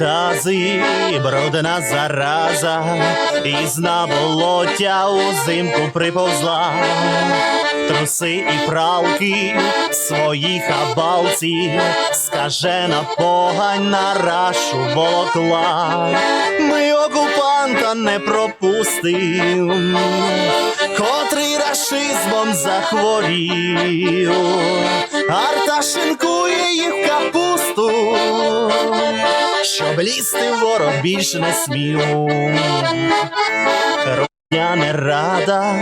унітази, брудна зараза, із на болоття узимку приповзла. Труси і пралки свої хабалці, скажена погань на рашу волокла. Ми окупанта не пропустим, котрий рашизмом захворів, арта шинкує їх капусту, щоб лізти ворог більш не смів. Я не рада,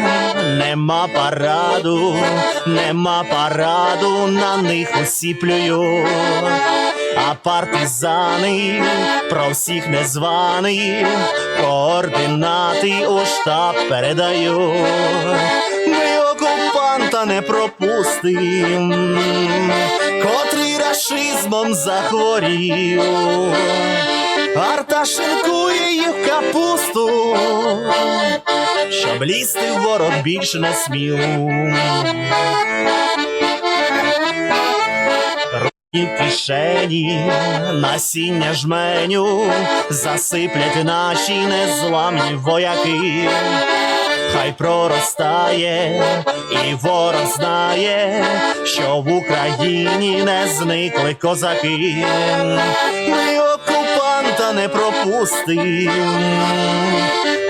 нема параду, нема параду, на них усі плюють. А партизани про всіх незваних координати у штаб передають. Ми окупанта не пропустим, котрий рашизмом захворів. Арта шинкує їх капусту, щоб лізти в ворог більше не смів. Руки в кишені, насіння жменю, засиплять наші незламні вояки. Хай проростає, і ворог знає, що в Україні не зникли козаки. Ми не пропустив,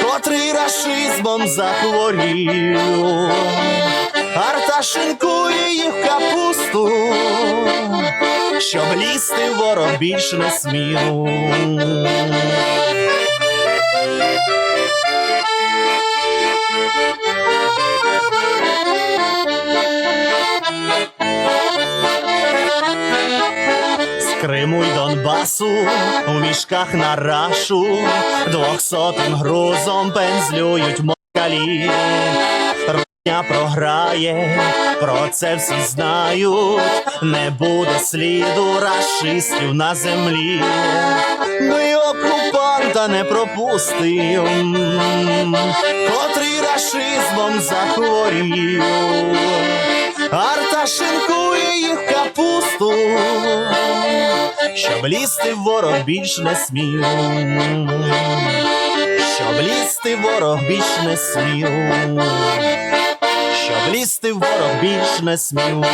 котрий рашизмом захворів. Арта шинкує їх капусту, щоб лізти ворог більш не смів. Криму й Донбасу у мішках на рашу двохсотим грузом пензлюють москалі. Рудня програє, про це всі знають, не буде сліду рашистів на землі. Ми окупанта не пропустим, котрий рашизмом захворів. Арта шинкує їх капусту, щоб лізти ворог більш не смів. Щоб лізти ворог більш не смів. Щоб лізти ворог більш не смів.